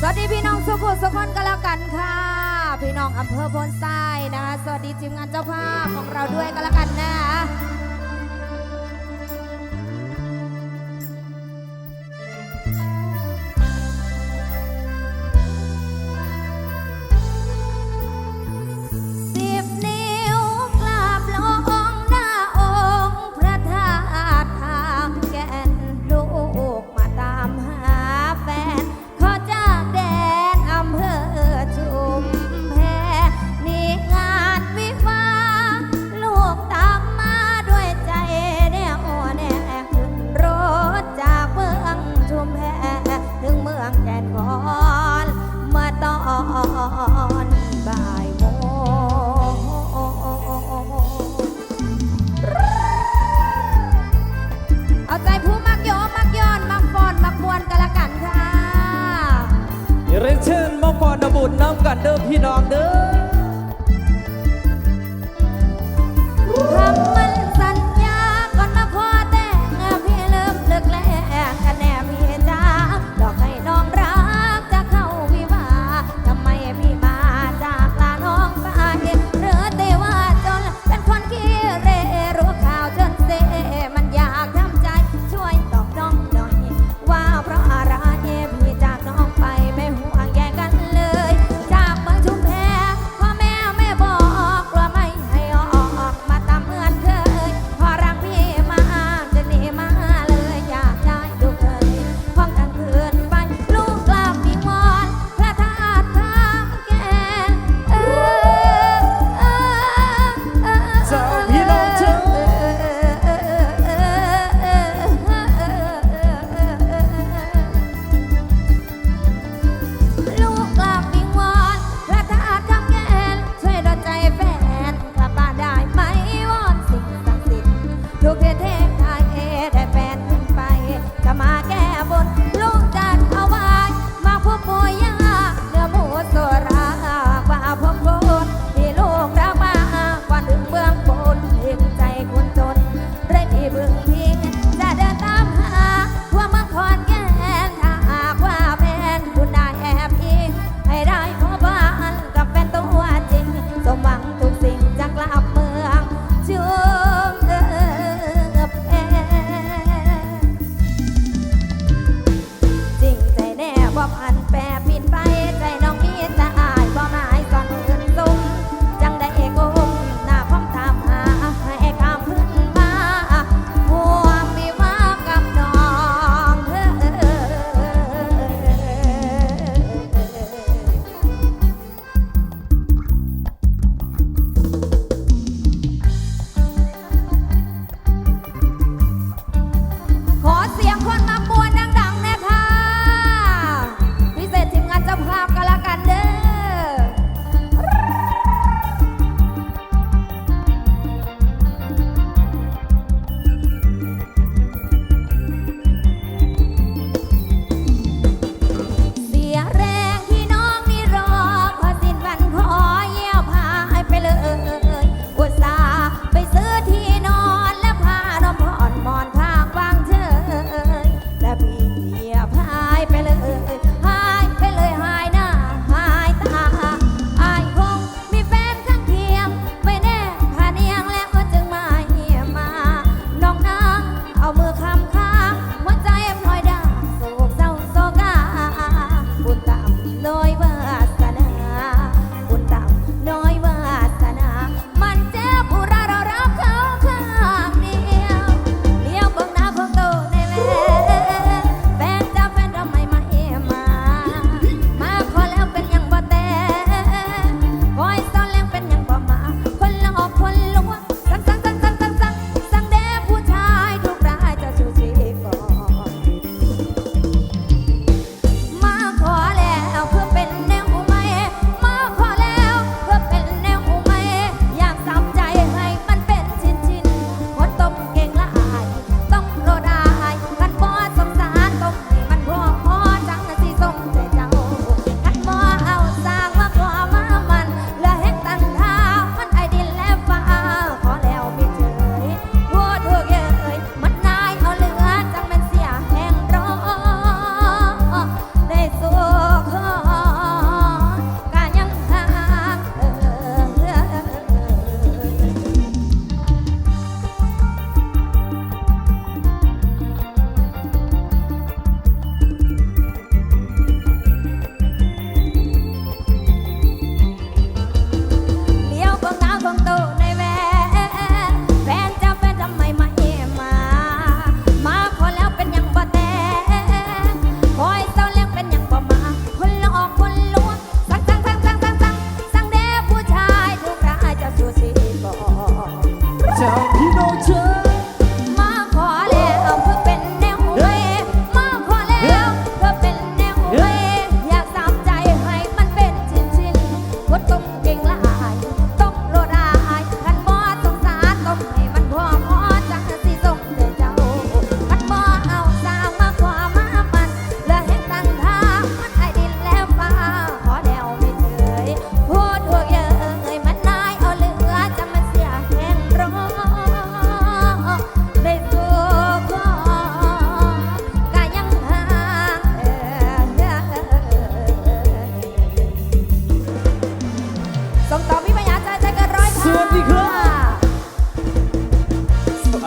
สวัสดีพี่น้องสุขุสุขคนก็แล้วกันค่ะ พี่น้องอำเภอพนทรายนะคะ สวัสดีทีมงานเจ้าภาพของเราด้วยก็แล้วกันนะคะ เอาใจผู้มักโยมักย้อน มักฟอนมักมวนกันละกันค่ะเรียนเชิญมักฟอนดบุตน้ำกันเด้อพี่น้องเด้อ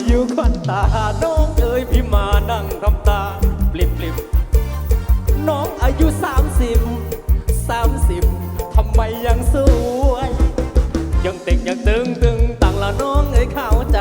อายุควันตา น้องเอ๋ยพี่มานั่งทำตาปลิบปลิบน้องอายุสามสิบสามสิบทำไมยังสวย ยังเต็งยังตึงตึงต่างละน้องเอ๋ยเข้าใจ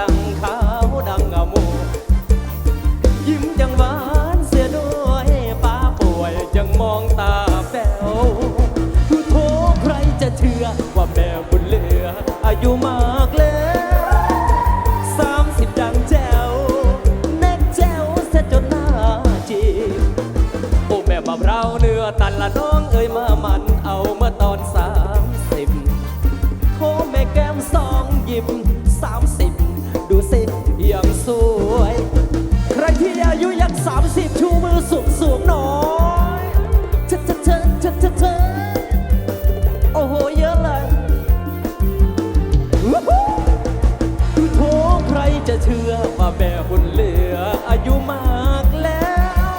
จะเชื่อว่าแบ่บุญเหลืออายุมากแล้ว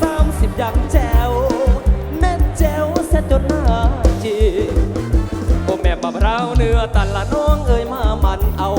สามสิบยังแจวแม่นแจวซะจนหน้าจีโอแม่บับเร้าเนื้อตันละน้องเอ้ยมามันเอา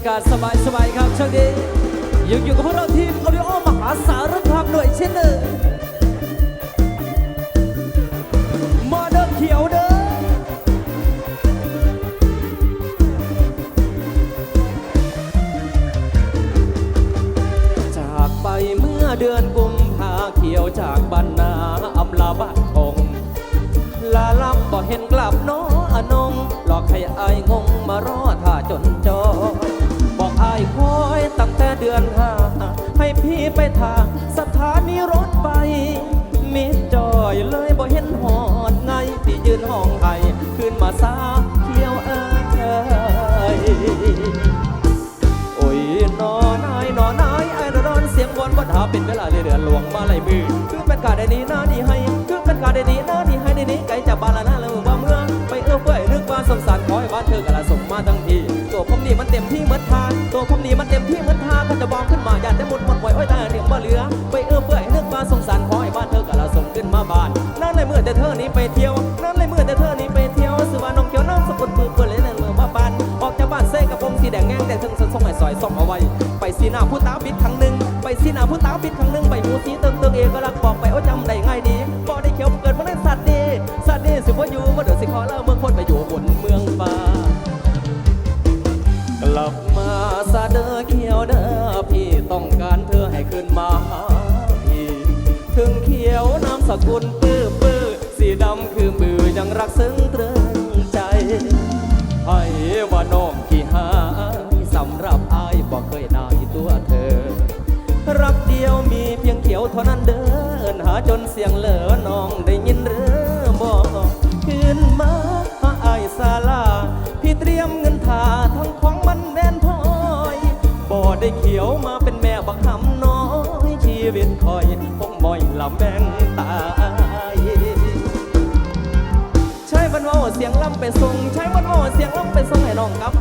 ากาศสบายๆครับช่วงนี้ยังอยู่กับพวกเราทีมออริโอมหาสารคามหน่วยเช่นเดิมมาเดินเขียวเด้อจากไปเมื่อเดือนกุมภาเขียวจากบ้านนาอำลาบ้านคงลาลับบ่เห็นกลับน้ออนงหลอกให้อายงงมารอท่าจนจอ เดือนห้าให้พี่ไปทางสถานีรถไฟมิดจอยเลยบ่เห็นหอดไงที่ยืนห้องไห้ขึ้นมาซาเขียวเอ้ยโอ้ยนอนายนอนายไอ้นอนเสียงวอนวัดหาเป็นเวลาเดือนหลวงมาไหลมือคือเป็นกาได้นี้หน้านี้ให้คือเป็นกาได้นี้หน้านี้ให้ได้นี้ไกลจากบ้านละหน้าแล้วว่าเมืองไปเอื้อเฟื้อยนึกว่าสงสารคอยบ้านเธอกะละส่งมาทั้งทีตัวผมนี่มันเต็มที่เหมือนทางตัวผม แต่เธอนี้ไปเที่ยวนั่นเลยเมื่อแต่เธอนี้ไปเที่ยวสือว่าน้องเขียวน้ำสกุลปืนเปื้อนเลยนั่นเมื่อมาบ้านออกจากบ้านเซ่กระโปรงสีแดงแง่งแต่ถึงสันส่งให้ซอยส่องเอาไว้ ไปสีหน้าผู้ตาปิดครั้งหนึ่งไปสีหน้าผู้ตาปิดครั้งหนึ่งไปหูสีเติงเติงเองก็รักบอกไปโอ้จำได้ง่ายดีบอกได้เขียวเกิดมาได้สัตว์ดีสัตว์ดีสิว่าอยู่มาเดือดสิขอเล่าเมืองคนไปอยู่บนเมืองฟ้ากลับมาซาเดอเขียวเด้อพี่ต้องการเธอให้ขึ้นมาหาพี่ถึงเขียวนามสกุลปื้อปื้อ สีดำคือมือยังรักซึ้งตรึงใจ ให้ว่าน้องที่หาสำหรับอายบอกเคยนายตัวเธอ รักเดียวมีเพียงเขียวเท่านั้นเดินหาจนเสียงเหลอน้องได้ยินหรือบอกขึ้นมาหาอายศาลา พี่เตรียมเงินทาทั้งของมันแน่นพอยบ่ได้เขียวมาเป็นแม่บักหำน้อยชีวิตคอยคงบ่อยลำแบง สียงล่ำไปส่งใช้วันโอเสียงลงไปส่งให้น้องกับ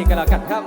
ีกันแล้วกันครับ